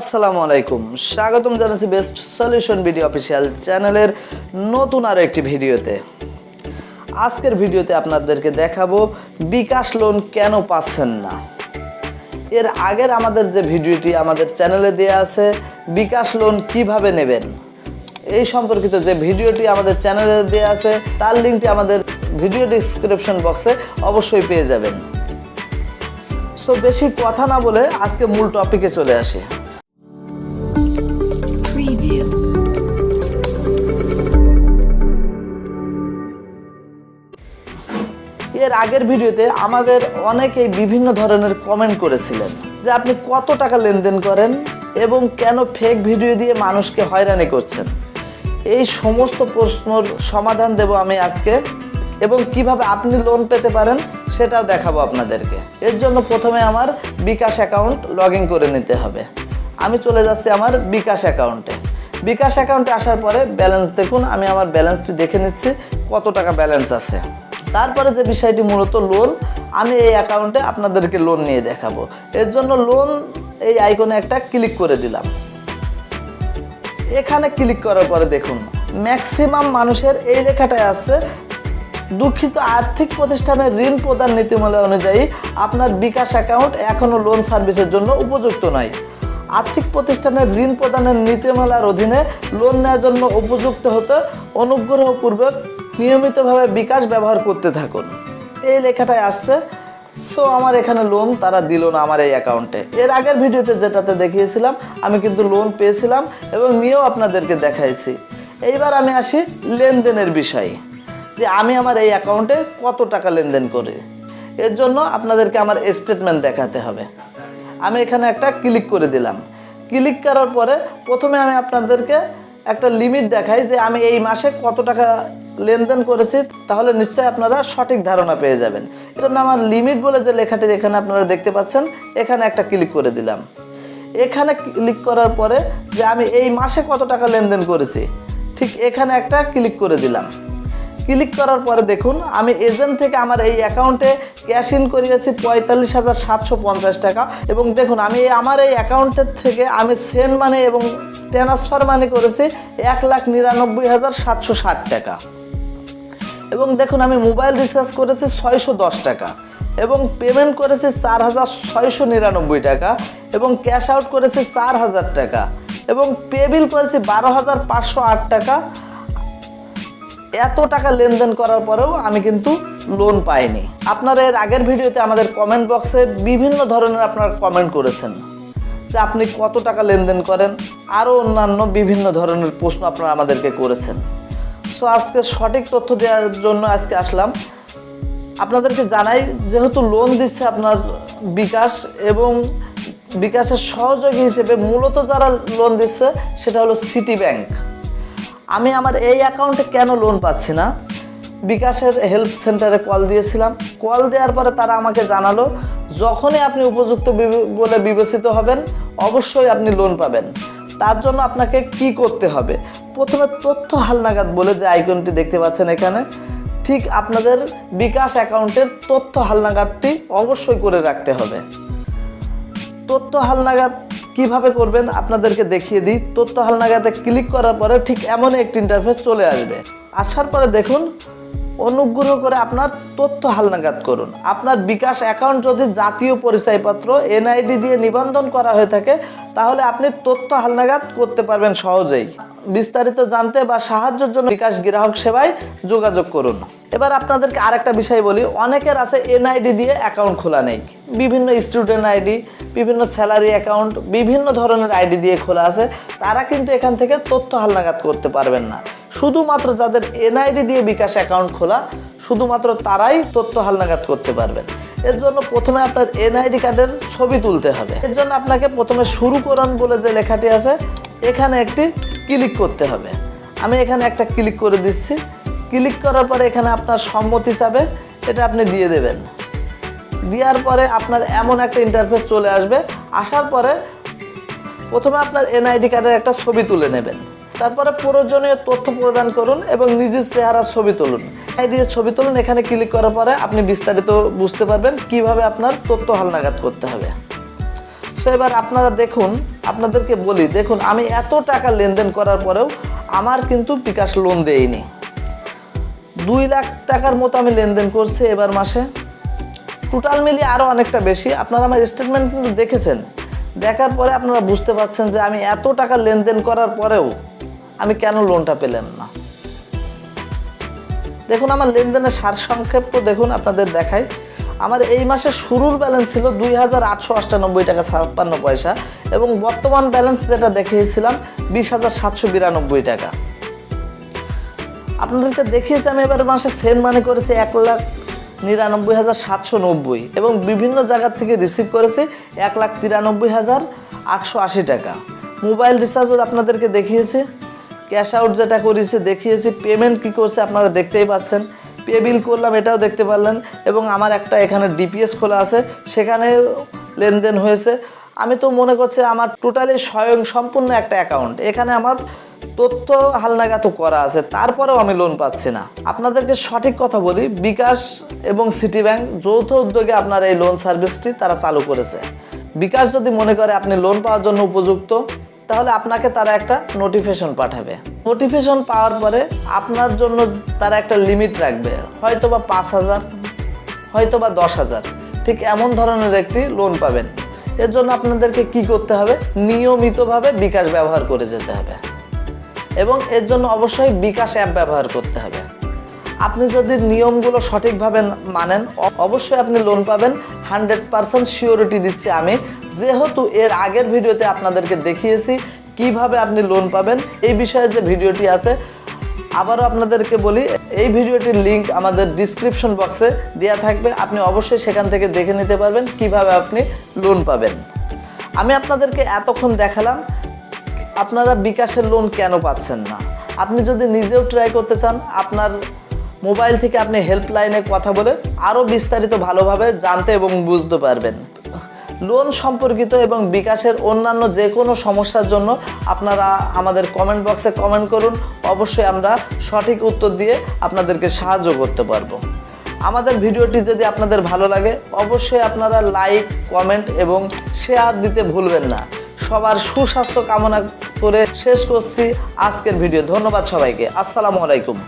আসসালামু আলাইকুম। স্বাগতম জানাচ্ছি বেস্ট সলিউশন ভিডিও অফিসিয়াল চ্যানেলের নতুন আরও একটি ভিডিওতে। আজকের ভিডিওতে আপনাদেরকে দেখাবো বিকাশ লোন কেন পাচ্ছেন না। এর আগের আমাদের যে ভিডিওটি আমাদের চ্যানেলে দেওয়া আছে, বিকাশ লোন কীভাবে নেবেন? এই সম্পর্কিত যে ভিডিওটি আমাদের চ্যানেলে দেওয়া আছে, তার লিঙ্কটি আমাদের ভিডিও ডিসক্রিপশন বক্সে অবশ্যই পেয়ে যাবেন। সো বেশি কথা না বলে আজকে মূল টপিকে চলে আসি। এর আগের ভিডিওতে আমাদের অনেকেই বিভিন্ন ধরনের কমেন্ট করেছিলেন যে আপনি কত টাকা লেনদেন করেন এবং কেন ফেক ভিডিও দিয়ে মানুষকে হয়রানি করছেন। এই সমস্ত প্রশ্নর সমাধান দেব আমি আজকে এবং কীভাবে আপনি লোন পেতে পারেন সেটাও দেখাবো আপনাদেরকে। এর জন্য প্রথমে আমার বিকাশ অ্যাকাউন্ট লগ করে নিতে হবে। আমি চলে যাচ্ছি আমার বিকাশ অ্যাকাউন্টে বিকাশ অ্যাকাউন্টে আসার পরে ব্যালেন্স দেখুন, আমি আমার ব্যালেন্সটি দেখে নিচ্ছি, কত টাকা ব্যালেন্স আছে। তারপরে যে বিষয়টি মূলত লোন আমি এই অ্যাকাউন্টে আপনাদেরকে লোন নিয়ে দেখাবো। এর জন্য লোন এই আইকনে একটা ক্লিক করে দিলাম। এখানে ক্লিক করার পরে দেখুন ম্যাক্সিমাম মানুষের এই লেখাটায় আছে, দুঃখিত আর্থিক প্রতিষ্ঠানের ঋণ প্রদান নীতিমালা অনুযায়ী আপনার বিকাশ অ্যাকাউন্ট এখনও লোন সার্ভিসের জন্য উপযুক্ত নয়। আর্থিক প্রতিষ্ঠানের ঋণ প্রদানের নীতিমালার অধীনে লোন নেওয়ার জন্য উপযুক্ত হতে অনুগ্রহপূর্বক নিয়মিতভাবে বিকাশ ব্যবহার করতে থাকুন। এই লেখাটায় আসছে, সো আমার এখানে লোন তারা দিল না আমার এই অ্যাকাউন্টে এর আগের ভিডিওতে যেটাতে দেখিয়েছিলাম, আমি কিন্তু লোন পেয়েছিলাম এবং নিয়েও আপনাদেরকে দেখাইছি। এইবার আমি আসি লেনদেনের বিষয়ে, যে আমি আমার এই অ্যাকাউন্টে কত টাকা লেনদেন করি। এর জন্য আপনাদেরকে আমার স্টেটমেন্ট দেখাতে হবে। আমি এখানে একটা ক্লিক করে দিলাম। ক্লিক করার পরে প্রথমে আমি আপনাদেরকে একটা লিমিট দেখাই যে আমি এই মাসে কত টাকা লেনদেন করেছি, তাহলে নিশ্চয়ই আপনারা সঠিক ধারণা পেয়ে যাবেন। এটা জন্য আমার লিমিট বলে যে লেখাটি এখানে আপনারা দেখতে পাচ্ছেন, এখানে একটা ক্লিক করে দিলাম। এখানে ক্লিক করার পরে যে আমি এই মাসে কত টাকা লেনদেন করেছি, ঠিক এখানে একটা ক্লিক করে দিলাম। ক্লিক করার পরে দেখুন, আমি এজেন্ট থেকে আমার এই অ্যাকাউন্টে ক্যাশ ইন করিয়েছি পঁয়তাল্লিশ হাজার সাতশো পঞ্চাশ টাকা। এবং দেখুন, আমি আমার এই অ্যাকাউন্টের থেকে আমি সেন্ড মানি এবং ট্রান্সফার মানি করেছি এক লাখ নিরানব্বই হাজার সাতশো ষাট টাকা। এবং দেখুন, আমি মোবাইল রিচার্জ করেছি ছয়শো দশ টাকা। এবং পেমেন্ট করেছি চার হাজার ছয়শো নিরানব্বই টাকা। এবং ক্যাশ আউট করেছি চার হাজার টাকা। এবং পে বিল করেছি বারো হাজার পাঁচশো আট টাকা। এত টাকা লেনদেন করার পরেও আমি কিন্তু লোন পাইনি। আপনারা এর আগের ভিডিওতে আমাদের কমেন্ট বক্সে বিভিন্ন ধরনের আপনারা কমেন্ট করেছেন যে আপনি কত টাকা লেনদেন করেন, আরও অন্যান্য বিভিন্ন ধরনের প্রশ্ন আপনারা আমাদেরকে করেছেন। সো আজকে সঠিক তথ্য দেওয়ার জন্য আজকে আসলাম। আপনাদেরকে জানাই, যেহেতু লোন দিচ্ছে আপনার বিকাশ এবং বিকাশের সহযোগী হিসেবে মূলত যারা লোন দিচ্ছে, সেটা হলো সিটি ব্যাংক আমি আমার এই অ্যাকাউন্টে কেন লোন পাচ্ছি না? বিকাশের হেল্প সেন্টারে কল দিয়েছিলাম। কল দেওয়ার পরে তারা আমাকে জানালো, যখনই আপনি উপযুক্ত বলে বিবেচিত হবেন, অবশ্যই আপনি লোন পাবেন। তার জন্য আপনাকে কি করতে হবে? প্রথমে তথ্য হালনাগাদ বলে যে আইকনটি দেখতে পাচ্ছেন এখানে। ঠিক আপনাদের বিকাশ অ্যাকাউন্টের তথ্য হালনাগাদটি অবশ্যই করে রাখতে হবে। তথ্য হালনাগাদ কীভাবে করবেন আপনাদেরকে দেখিয়ে দিই। তথ্য হালনাগাদে ক্লিক করার পরে ঠিক এমনই একটি ইন্টারফেস চলে আসবে। আসার পরে দেখুন, অনুগ্রহ করে আপনার তথ্য হালনাগাদ করুন। আপনার বিকাশ অ্যাকাউন্ট যদি জাতীয় পরিচয়পত্র এনআইডি দিয়ে নিবন্ধন করা হয়ে থাকে, তাহলে আপনি তথ্য হালনাগাদ করতে পারবেন সহজেই। বিস্তারিত জানতে বা সাহায্যের জন্য বিকাশ গ্রাহক সেবায় যোগাযোগ করুন। এবার আপনাদেরকে আরেকটা বিষয় বলি। অনেকের আছে এনআইডি দিয়ে অ্যাকাউন্ট খোলা নেই। বিভিন্ন স্টুডেন্ট আইডি, বিভিন্ন স্যালারি অ্যাকাউন্ট বিভিন্ন ধরনের আইডি দিয়ে খোলা আছে। তারা কিন্তু এখান থেকে তথ্য হালনাগাদ করতে পারবেন না। শুধুমাত্র যাদের এনআইডি দিয়ে বিকাশ অ্যাকাউন্ট খোলা, শুধুমাত্র তারাই তথ্য হালনাগাদ করতে পারবেন। এর জন্য প্রথমে আপনার এনআইডি কার্ডের ছবি তুলতে হবে। এর জন্য আপনাকে প্রথমে শুরু করুন বলে যে লেখাটি আছে, এখানে একটি ক্লিক করতে হবে। আমি এখানে একটা ক্লিক করে দিচ্ছি। ক্লিক করার পরে এখানে আপনার সম্মতি চাবে, এটা আপনি দিয়ে দেবেন। দেওয়ার পরে আপনার এমন একটা ইন্টারফেস চলে আসবে, আসার পরে প্রথমে আপনার এনআইডি কার্ডের একটা ছবি তুলে নেবেন। তারপরে প্রয়োজনীয় তথ্য প্রদান করুন এবং নিজের চেহারার ছবি তুলুন। আইডি ছবি তুলুন, এখানে ক্লিক করার পরে আপনি বিস্তারিত বুঝতে পারবেন কীভাবে আপনার তথ্য হালনাগাদ করতে হবে। সো এবার আপনারা দেখুন, আপনাদেরকে বলি, দেখুন, আমি এত টাকা লেনদেন করার পরেও আমার কিন্তু বিকাশ লোন দেয়নি। দুই লাখ টাকার মতো আমি লেনদেন করছি এবার মাসে। টোটাল মিলিয়ে আরও অনেকটা বেশি। আপনারা আমার স্টেটমেন্ট কিন্তু দেখেছেন। দেখার পরে আপনারা বুঝতে পারছেন যে আমি এত টাকা লেনদেন করার পরেও আমি কেন লোনটা পেলাম না। দেখুন, আমার লেনদেনের সার সংক্ষেপ দেখুন, আপনাদের দেখাই। আমার এই মাসের শুরুর ব্যালেন্স ছিল দুই হাজার আটশো আটানব্বই টাকা ছাপ্পান্ন পয়সা এবং বর্তমান ব্যালেন্স যেটা দেখিয়েছিলাম, বিশ হাজার সাতশো বিরানব্বই টাকা। আপনাদেরকে দেখিয়েছি, আমি এবার মাসে সেন্ড মানি করেছি এক লাখ নিরানব্বই হাজার সাতশো নব্বই এবং বিভিন্ন জায়গার থেকে রিসিভ করেছি এক লাখ তিরানব্বই হাজার আটশো আশি টাকা। মোবাইল রিচার্জও আপনাদেরকে দেখিয়েছি ক্যাশ আউট যেটা করেছি, দেখিয়েছি পেমেন্ট কী করছে আপনারা দেখতেই পাচ্ছেন। পে বিল করলাম, এটাও দেখতে পারলেন এবং আমার একটা এখানে ডিপিএস খোলা আছে, সেখানে লেনদেন হয়েছে। আমি তো মনে করছি আমার টোটালি স্বয়ং সম্পূর্ণ একটা অ্যাকাউন্ট এখানে আমার তথ্য হালনাগাদ করা আছে, তারপরেও আমি লোন পাচ্ছি না। আপনাদেরকে সঠিক কথা বলি, বিকাশ এবং সিটি ব্যাংক যৌথ উদ্যোগে আপনার এই লোন সার্ভিসটি তারা চালু করেছে। বিকাশ যদি মনে করে আপনি লোন পাওয়ার জন্য উপযুক্ত, তাহলে আপনাকে তারা একটা নোটিফিকেশন পাঠাবে। নোটিফিকেশন পাওয়ার পরে আপনার জন্য তারা একটা লিমিট রাখবে হয়তো বা পাঁচ হাজার হয়তো বা দশ হাজার। ঠিক এমন ধরনের একটি লোন পাবেন। এর জন্য আপনাদেরকে কি করতে হবে? নিয়মিতভাবে বিকাশ ব্যবহার করে যেতে হবে। এবং এর জন্য অবশ্যই বিকাশ অ্যাপ ব্যবহার করতে হবে। আপনি যদি নিয়মগুলো সঠিকভাবে মানেন, অবশ্যই আপনি লোন পাবেন। হান্ড্রেড পারসেন্ট শিওরিটি দিচ্ছি আমি। যেহেতু এর আগের ভিডিওতে আপনাদেরকে দেখিয়েছি কীভাবে আপনি লোন পাবেন, এই বিষয়ে যে ভিডিওটি আছে, আবারও আপনাদেরকে বলি, এই ভিডিওটির লিংক আমাদের ডিসক্রিপশন বক্সে দেওয়া থাকবে। আপনি অবশ্যই সেখান থেকে দেখে নিতে পারবেন কীভাবে আপনি লোন পাবেন। আমি আপনাদেরকে এতক্ষণ দেখালাম। আপনারা বিকাশের লোন কেন পাচ্ছেন না? আপনি যদি নিজেও ট্রাই করতে চান, আপনার মোবাইল থেকে আপনি হেল্পলাইনে কথা বলে আরও বিস্তারিত ভালোভাবে জানতে এবং বুঝতে পারবেন। লোন সম্পর্কিত এবং বিকাশের অন্যান্য যে কোনো সমস্যার জন্য আপনারা আমাদের কমেন্ট বক্সে কমেন্ট করুন। অবশ্যই আমরা সঠিক উত্তর দিয়ে আপনাদেরকে সাহায্য করতে পারব। আমাদের ভিডিওটি যদি আপনাদের ভালো লাগে, অবশ্যই আপনারা লাইক কমেন্ট এবং শেয়ার দিতে ভুলবেন না। সবার সুস্বাস্থ্য কামনা করে শেষ করছি আজকের ভিডিও। ধন্যবাদ সবাইকে। আসসালামু আলাইকুম।